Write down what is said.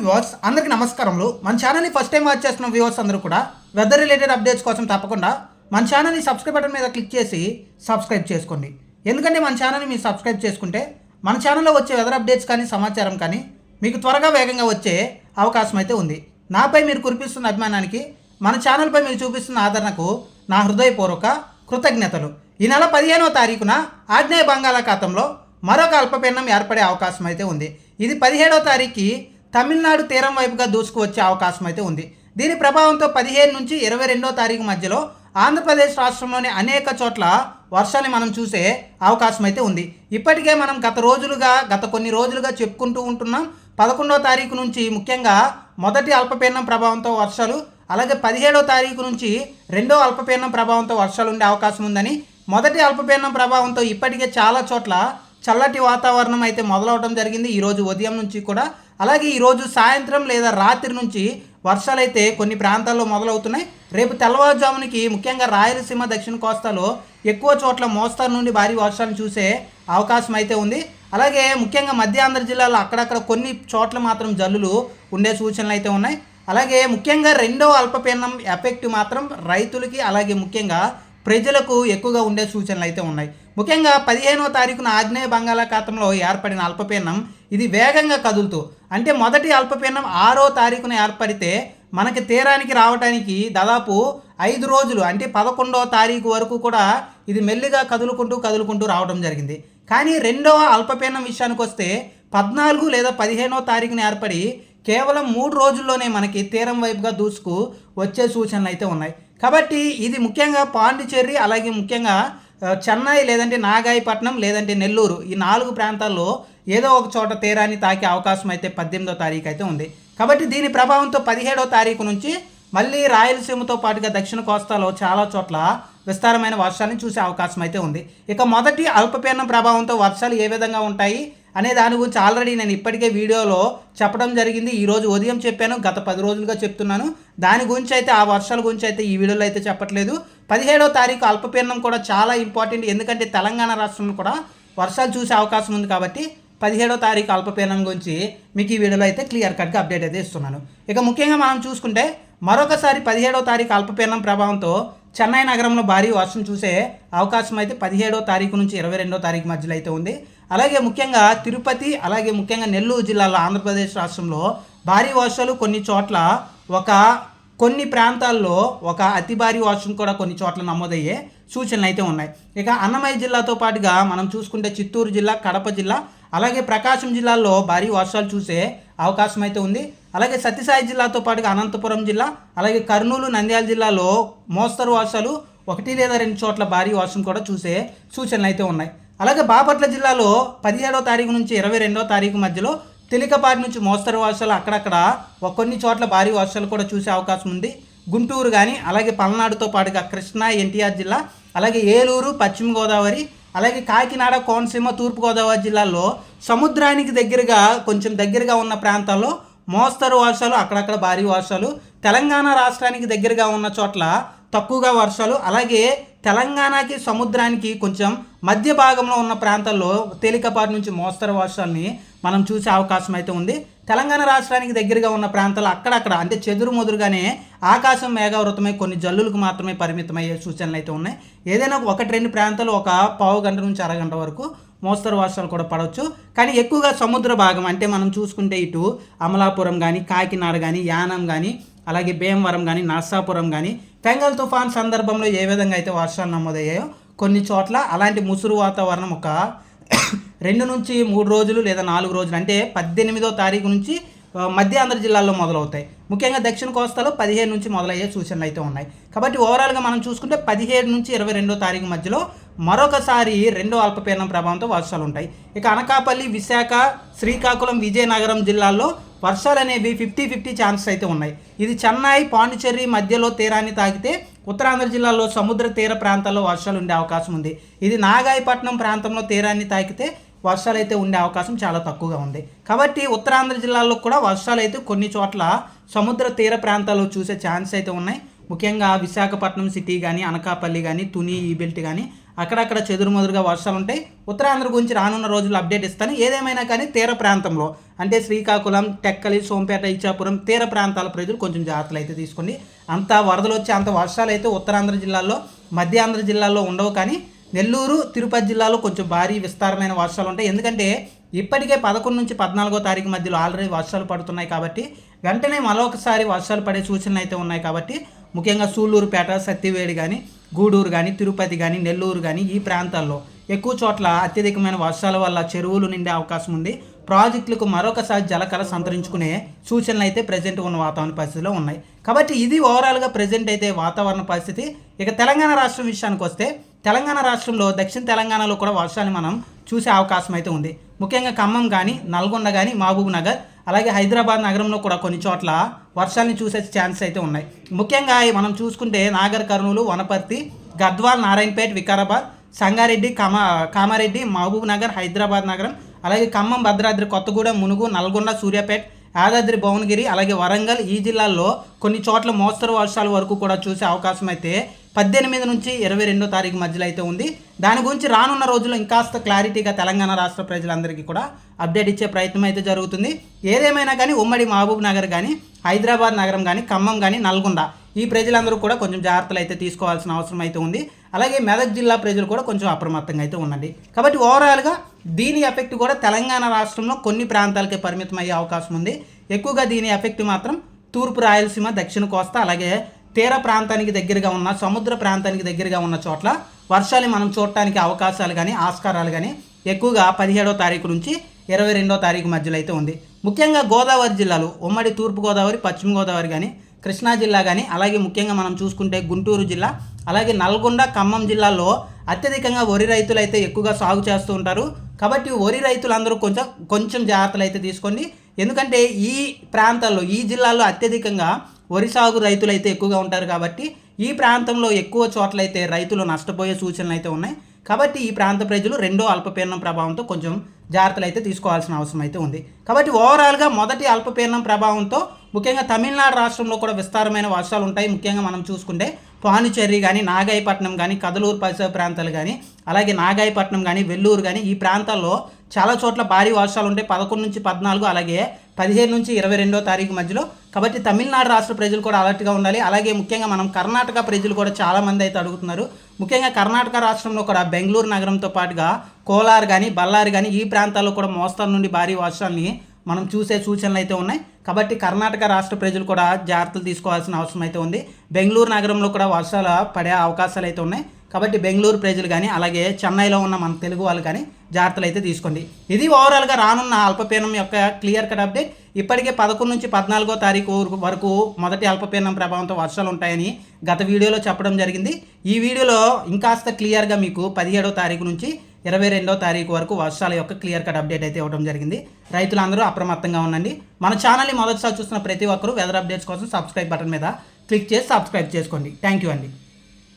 Viewers అందరికీ నమస్కారములు. మన ఛానల్ని ఫస్ట్ టైం వాచ్ చేస్తున్న వ్యూవర్స్ అందరూ కూడా వెదర్ రిలేటెడ్ అప్డేట్స్ కోసం తప్పకుండా మన ఛానల్ని సబ్స్క్రైబ్ బటన్ మీద క్లిక్ చేసి సబ్స్క్రైబ్ చేసుకోండి. ఎందుకంటే మన ఛానల్ని మీరు సబ్స్క్రైబ్ చేసుకుంటే మన ఛానల్లో వచ్చే వెదర్ అప్డేట్స్ కానీ సమాచారం కానీ మీకు త్వరగా వేగంగా వచ్చే అవకాశం అయితే ఉంది. నాపై మీరు కురిపిస్తున్న అభిమానానికి మన ఛానల్పై మీరు చూపిస్తున్న ఆదరణకు నా హృదయపూర్వక కృతజ్ఞతలు. ఈ నెల పదిహేనవ తారీఖున ఆగ్నేయ బంగాళాఖాతంలో మరొక అల్పపీడనం ఏర్పడే అవకాశం అయితే ఉంది. ఇది పదిహేడవ తారీఖుకి తమిళనాడు తీరం వైపుగా దూసుకువచ్చే అవకాశం అయితే ఉంది. దీని ప్రభావంతో పదిహేను నుంచి ఇరవై రెండో తారీఖు మధ్యలో ఆంధ్రప్రదేశ్ రాష్ట్రంలోని అనేక చోట్ల వర్షాన్ని మనం చూసే అవకాశం అయితే ఉంది. ఇప్పటికే మనం గత రోజులుగా గత కొన్ని రోజులుగా చెప్పుకుంటూ ఉంటున్నాం. పదకొండో తారీఖు నుంచి ముఖ్యంగా మొదటి అల్పపీడనం ప్రభావంతో వర్షాలు అలాగే పదిహేడో తారీఖు నుంచి రెండో అల్పపీడనం ప్రభావంతో వర్షాలు ఉండే అవకాశం ఉందని మొదటి అల్పపీడనం ప్రభావంతో ఇప్పటికే చాలా చోట్ల చల్లటి వాతావరణం అయితే మొదలవడం జరిగింది. ఈరోజు ఉదయం నుంచి కూడా అలాగే ఈరోజు సాయంత్రం లేదా రాత్రి నుంచి వర్షాలు అయితే కొన్ని ప్రాంతాల్లో మొదలవుతున్నాయి. రేపు తెల్లవారుజామునికి ముఖ్యంగా రాయలసీమ దక్షిణ కోస్తాలో ఎక్కువ చోట్ల మోస్తారు నుండి భారీ వర్షాలు చూసే అవకాశం అయితే ఉంది. అలాగే ముఖ్యంగా మధ్య ఆంధ్ర జిల్లాలో అక్కడక్కడ కొన్ని చోట్ల మాత్రం జల్లులు ఉండే సూచనలు అయితే ఉన్నాయి. అలాగే ముఖ్యంగా రెండో అల్పపీడనం ఎఫెక్ట్ మాత్రం రైతులకి అలాగే ముఖ్యంగా ప్రజలకు ఎక్కువగా ఉండే సూచనలు అయితే ఉన్నాయి. ముఖ్యంగా పదిహేనో తారీఖున ఆగ్నేయ బంగాళాఖాతంలో ఏర్పడిన అల్పపీడనం ఇది వేగంగా కదులుతూ అంటే మొదటి అల్పపీడనం ఆరో తారీఖున ఏర్పడితే మనకి తీరానికి రావడానికి దాదాపు ఐదు రోజులు అంటే పదకొండో తారీఖు వరకు కూడా ఇది మెల్లిగా కదులుకుంటూ కదులుకుంటూ రావడం జరిగింది. కానీ రెండవ అల్పపీడనం విషయానికి వస్తే పద్నాలుగు లేదా పదిహేనవ తారీఖున ఏర్పడి కేవలం మూడు రోజుల్లోనే మనకి తీరం వైపుగా దూసుకు వచ్చే సూచనలు అయితే ఉన్నాయి. కాబట్టి ఇది ముఖ్యంగా పాండిచేరి అలాగే ముఖ్యంగా చెన్నై లేదంటే నాగాయపట్నం లేదంటే నెల్లూరు ఈ నాలుగు ప్రాంతాల్లో ఏదో ఒక చోట తీరాన్ని తాకే అవకాశం అయితే పద్దెనిమిదో తారీఖు అయితే ఉంది. కాబట్టి దీని ప్రభావంతో పదిహేడో తారీఖు నుంచి మళ్ళీ రాయలసీమతో పాటుగా దక్షిణ కోస్తాలో చాలా చోట్ల విస్తారమైన వర్షాన్ని చూసే అవకాశం అయితే ఉంది. ఇక మొదటి అల్పపీడనం ప్రభావంతో వర్షాలు ఏ విధంగా ఉంటాయి అనే దాని గురించి ఆల్రెడీ నేను ఇప్పటికే వీడియోలో చెప్పడం జరిగింది. ఈరోజు ఉదయం చెప్పాను గత పది రోజులుగా చెప్తున్నాను. దాని గురించి అయితే ఆ వర్షాల గురించి అయితే ఈ వీడియోలో అయితే చెప్పట్లేదు. పదిహేడో తారీఖు అల్పపీడనం కూడా చాలా ఇంపార్టెంట్. ఎందుకంటే తెలంగాణ రాష్ట్రంలో కూడా వర్షాలు చూసే అవకాశం ఉంది కాబట్టి పదిహేడో తారీఖు అల్పపీడనం గురించి మీకు ఈ వీడియోలో అయితే క్లియర్ కట్గా అప్డేట్ అయితే ఇస్తున్నాను. ఇక ముఖ్యంగా మనం చూసుకుంటే మరొకసారి పదిహేడో తారీఖు అల్పపీడనం ప్రభావంతో చెన్నై నగరంలో భారీ వర్షం చూసే అవకాశం అయితే పదిహేడో తారీఖు నుంచి ఇరవై రెండో తారీఖు మధ్యలో అయితే ఉంది. అలాగే ముఖ్యంగా తిరుపతి అలాగే ముఖ్యంగా నెల్లూరు జిల్లాలో ఆంధ్రప్రదేశ్ రాష్ట్రంలో భారీ వర్షాలు కొన్ని చోట్ల ఒక కొన్ని ప్రాంతాల్లో ఒక అతి భారీ వర్షం కూడా కొన్ని చోట్ల నమోదయ్యే సూచనలు అయితే ఉన్నాయి. ఇక అన్నమయ్య జిల్లాతో పాటుగా మనం చూసుకుంటే చిత్తూరు జిల్లా కడప జిల్లా అలాగే ప్రకాశం జిల్లాలో భారీ వర్షాలు చూసే అవకాశం అయితే ఉంది. అలాగే సత్యసాయి జిల్లాతో పాటుగా అనంతపురం జిల్లా అలాగే కర్నూలు నంద్యాల జిల్లాలో మోస్తరు వర్షాలు ఒకటి లేదా రెండు చోట్ల భారీ వర్షం కూడా చూసే సూచనలు అయితే ఉన్నాయి. అలాగే బాపట్ల జిల్లాలో పదిహేడో తారీఖు నుంచి ఇరవై రెండో తారీఖు మధ్యలో తేలికపాటి నుంచి మోస్తరు వర్షాలు అక్కడక్కడ కొన్ని చోట్ల భారీ వర్షాలు కూడా చూసే అవకాశం ఉంది. గుంటూరు కానీ అలాగే పల్నాడుతో పాటుగా కృష్ణా ఎన్టీఆర్ జిల్లా అలాగే ఏలూరు పశ్చిమ గోదావరి అలాగే కాకినాడ కోనసీమ తూర్పుగోదావరి జిల్లాల్లో సముద్రానికి దగ్గరగా కొంచెం దగ్గరగా ఉన్న ప్రాంతాల్లో మోస్తరు వర్షాలు అక్కడక్కడ భారీ వర్షాలు. తెలంగాణ రాష్ట్రానికి దగ్గరగా ఉన్న చోట్ల తక్కువగా వర్షాలు అలాగే తెలంగాణకి సముద్రానికి కొంచెం మధ్య భాగంలో ఉన్న ప్రాంతాల్లో తేలికపాటి నుంచి మోస్తరు వర్షాలని మనం చూసే అవకాశం అయితే ఉంది. తెలంగాణ రాష్ట్రానికి దగ్గరగా ఉన్న ప్రాంతాలు అక్కడక్కడ అంటే చెదురుమొదురుగానే ఆకాశం మేఘావృతమై కొన్ని జల్లులకు మాత్రమే పరిమితమయ్యే సూచనలు అయితే ఉన్నాయి. ఏదైనా ఒకటి రెండు ప్రాంతాలు ఒక పావు గంట నుంచి అరగంట వరకు మోస్తరు వర్షాలు కూడా పడవచ్చు. కానీ ఎక్కువగా సముద్ర భాగం అంటే మనం చూసుకుంటే ఇటు అమలాపురం కానీ కాకినాడ కానీ యానం కానీ అలాగే భీమవరం కానీ నర్సాపురం కానీ పెంగల్ తుఫాన్ సందర్భంలో ఏ విధంగా అయితే వర్షాలు నమోదయ్యాయో కొన్ని చోట్ల అలాంటి ముసురు వాతావరణం ఒక రెండు నుంచి మూడు రోజులు లేదా నాలుగు రోజులు అంటే పద్దెనిమిదో తారీఖు నుంచి మధ్య ఆంధ్ర జిల్లాల్లో మొదలవుతాయి. ముఖ్యంగా దక్షిణ కోస్తాలో పదిహేను నుంచి మొదలయ్యే సూచనలు అయితే ఉన్నాయి. కాబట్టి ఓవరాల్గా మనం చూసుకుంటే పదిహేడు నుంచి ఇరవై రెండో తారీఖు మధ్యలో మరొకసారి రెండో అల్పపీడనం ప్రభావంతో వర్షాలు ఉంటాయి. ఇక అనకాపల్లి విశాఖ శ్రీకాకుళం విజయనగరం జిల్లాల్లో వర్షాలు అనేవి ఫిఫ్టీ ఫిఫ్టీ ఛాన్సెస్ అయితే ఉన్నాయి. ఇది చెన్నై పాండిచ్చేరి మధ్యలో తీరాన్ని తాకితే ఉత్తరాంధ్ర జిల్లాలో సముద్ర తీర ప్రాంతాల్లో వర్షాలు ఉండే అవకాశం ఉంది. ఇది నాగాయపట్నం ప్రాంతంలో తీరాన్ని తాకితే వర్షాలు అయితే ఉండే అవకాశం చాలా తక్కువగా ఉంది. కాబట్టి ఉత్తరాంధ్ర జిల్లాల్లో కూడా వర్షాలు అయితే కొన్ని చోట్ల సముద్ర తీర ప్రాంతాల్లో చూసే ఛాన్స్ అయితే ఉన్నాయి. ముఖ్యంగా విశాఖపట్నం సిటీ కానీ అనకాపల్లి కానీ తుని ఈ బెల్ట్ కానీ అక్కడక్కడ చెదురుమదురుగా వర్షాలు ఉంటాయి ఉత్తరాంధ్ర గురించి రానున్న రోజుల్లో అప్డేట్ ఇస్తాను. ఏదేమైనా కానీ తీర ప్రాంతంలో అంటే శ్రీకాకుళం టెక్కలి సోంపేట ఇచ్చాపురం తీర ప్రాంతాల ప్రజలు కొంచెం జాగ్రత్తలు అయితే తీసుకోండి. అంత వరదలు వచ్చి అంత వర్షాలు అయితే ఉత్తరాంధ్ర జిల్లాల్లో మధ్యాంధ్ర జిల్లాల్లో ఉండవు కానీ నెల్లూరు తిరుపతి జిల్లాలో కొంచెం భారీ విస్తారమైన వర్షాలు ఉంటాయి. ఎందుకంటే ఇప్పటికే పదకొండు నుంచి పద్నాలుగో తారీఖు మధ్యలో ఆల్రెడీ వర్షాలు పడుతున్నాయి కాబట్టి వెంటనే మరొకసారి వర్షాలు పడే సూచనలు అయితే ఉన్నాయి కాబట్టి ముఖ్యంగా సూళ్ళూరుపేట సత్తివేడి కానీ గూడూరు కానీ తిరుపతి కానీ నెల్లూరు కానీ ఈ ప్రాంతాల్లో ఎక్కువ చోట్ల అత్యధికమైన వర్షాల వల్ల చెరువులు నిండే అవకాశం ఉంది. ప్రాజెక్టులకు మరొకసారి జలకళ సంతరించుకునే సూచనలు అయితే ప్రజెంట్ ఉన్న వాతావరణ పరిస్థితిలో ఉన్నాయి. కాబట్టి ఇది ఓవరాల్గా ప్రజెంట్ అయితే వాతావరణ పరిస్థితి. ఇక తెలంగాణ రాష్ట్రం విషయానికి వస్తే తెలంగాణ రాష్ట్రంలో దక్షిణ తెలంగాణలో కూడా వర్షాన్ని మనం చూసే అవకాశం అయితే ఉంది. ముఖ్యంగా ఖమ్మం కానీ నల్గొండ కానీ మహబూబ్ నగర్ అలాగే హైదరాబాద్ నగరంలో కూడా కొన్ని చోట్ల వర్షాన్ని చూసే ఛాన్స్ అయితే ఉన్నాయి. ముఖ్యంగా మనం చూసుకుంటే నాగర్ కర్నూలు వనపర్తి గద్వాల్ నారాయణపేట్ వికారాబాద్ సంగారెడ్డి కామా కామారెడ్డి మహబూబ్ నగర్ హైదరాబాద్ నగరం అలాగే ఖమ్మం భద్రాద్రి కొత్తగూడెం మునుగు నల్గొండ సూర్యాపేట యాదాద్రి భువనగిరి అలాగే వరంగల్ ఈ జిల్లాల్లో కొన్ని చోట్ల మోస్తరు వర్షాల వరకు కూడా చూసే అవకాశం అయితే పద్దెనిమిది నుంచి ఇరవై రెండో తారీఖు మధ్యలో అయితే ఉంది. దాని గురించి రానున్న రోజుల్లో ఇంకాస్త క్లారిటీగా తెలంగాణ రాష్ట్ర ప్రజలందరికీ కూడా అప్డేట్ ఇచ్చే ప్రయత్నం అయితే జరుగుతుంది. ఏదేమైనా కానీ ఉమ్మడి మహబూబ్ నగర్ కానీ హైదరాబాద్ నగరం కానీ ఖమ్మం కానీ నల్గొండ ఈ ప్రజలందరూ కూడా కొంచెం జాగ్రత్తలు అయితే తీసుకోవాల్సిన అవసరం అయితే ఉంది. అలాగే మెదక్ జిల్లా ప్రజలు కూడా కొంచెం అప్రమత్తంగా అయితే ఉండండి. కాబట్టి ఓవరాల్గా దీని ఎఫెక్ట్ కూడా తెలంగాణ రాష్ట్రంలో కొన్ని ప్రాంతాలకే పరిమితం అయ్యే అవకాశం ఉంది. ఎక్కువగా దీని ఎఫెక్ట్ మాత్రం తూర్పు రాయలసీమ దక్షిణ కోస్తా అలాగే తీర ప్రాంతానికి దగ్గరగా ఉన్న సముద్ర ప్రాంతానికి దగ్గరగా ఉన్న చోట్ల వర్షాలు మనం చూడటానికి అవకాశాలు కానీ ఆస్కారాలు కానీ ఎక్కువగా పదిహేడో తారీఖు నుంచి ఇరవై రెండో తారీఖు మధ్యలో అయితే ఉంది. ముఖ్యంగా గోదావరి జిల్లాలు ఉమ్మడి తూర్పుగోదావరి పశ్చిమ గోదావరి కానీ కృష్ణా జిల్లా కానీ అలాగే ముఖ్యంగా మనం చూసుకుంటే గుంటూరు జిల్లా అలాగే నల్గొండ ఖమ్మం జిల్లాల్లో అత్యధికంగా వరి రైతులు అయితే ఎక్కువగా సాగు చేస్తూ ఉంటారు. కాబట్టి వరి రైతులందరూ కొంచెం కొంచెం జాగ్రత్తలు అయితే తీసుకోండి. ఎందుకంటే ఈ ప్రాంతాల్లో ఈ జిల్లాలో అత్యధికంగా వరి సాగు రైతులు అయితే ఎక్కువగా ఉంటారు కాబట్టి ఈ ప్రాంతంలో ఎక్కువ చోట్లయితే రైతులు నష్టపోయే సూచనలు అయితే ఉన్నాయి. కాబట్టి ఈ ప్రాంత ప్రజలు రెండో అల్పపీడనం ప్రభావంతో కొంచెం జాగ్రత్తలు అయితే తీసుకోవాల్సిన అవసరం అయితే ఉంది. కాబట్టి ఓవరాల్గా మొదటి అల్పపీడనం ప్రభావంతో ముఖ్యంగా తమిళనాడు రాష్ట్రంలో కూడా విస్తారమైన వర్షాలు ఉంటాయి. ముఖ్యంగా మనం చూసుకుంటే పాండిచ్చేరి కానీ నాగాయపట్నం కానీ కదలూరు పరిసర ప్రాంతాలు కానీ అలాగే నాగాయపట్నం కానీ వెల్లూరు కానీ ఈ ప్రాంతాల్లో చాలా చోట్ల భారీ వర్షాలు ఉంటాయి. పదకొండు నుంచి పద్నాలుగు అలాగే పదిహేను నుంచి ఇరవై రెండో తారీఖు మధ్యలో. కాబట్టి తమిళనాడు రాష్ట్ర ప్రజలు కూడా అలర్ట్గా ఉండాలి. అలాగే ముఖ్యంగా మనం కర్ణాటక ప్రజలు కూడా చాలామంది అయితే అడుగుతున్నారు. ముఖ్యంగా కర్ణాటక రాష్ట్రంలో కూడా బెంగళూరు నగరంతో పాటుగా కోలార్ కానీ బల్లారు కానీ ఈ ప్రాంతాల్లో కూడా మోస్తరు నుండి భారీ వర్షాలని మనం చూసే సూచనలు అయితే ఉన్నాయి. కాబట్టి కర్ణాటక రాష్ట్ర ప్రజలు కూడా జాగ్రత్తలు తీసుకోవాల్సిన అవసరం అయితే ఉంది. బెంగళూరు నగరంలో కూడా వర్షాలు పడే అవకాశాలు అయితే ఉన్నాయి. కాబట్టి బెంగళూరు ప్రజలు కానీ అలాగే చెన్నైలో ఉన్న మన తెలుగు వాళ్ళు కానీ జాగ్రత్తలు అయితే తీసుకోండి. ఇది ఓవరాల్గా రానున్న అల్పపీడనం యొక్క క్లియర్ కట్ అప్డేట్ ఇప్పటికే పదకొండు నుంచి పద్నాలుగో తారీఖు వరకు మొదటి అల్పపీడనం ప్రభావంతో వర్షాలు ఉంటాయని గత వీడియోలో చెప్పడం జరిగింది. ఈ వీడియోలో ఇంకాస్త క్లియర్గా మీకు పదిహేడో తారీఖు నుంచి ఇరవై రెండో తారీఖు వరకు వర్షాల యొక్క క్లియర్ కట్ అప్డేట్ అయితే ఇవ్వడం జరిగింది. రైతులందరూ అప్రమత్తంగా ఉండండి. మన ఛానల్ని మొదటిసారి చూస్తున్న ప్రతి ఒక్కరూ వెదర్ అప్డేట్స్ కోసం సబ్స్క్రైబ్ బటన్ మీద క్లిక్ చేసి సబ్స్క్రైబ్ చేసుకోండి. థ్యాంక్ యూ అండి.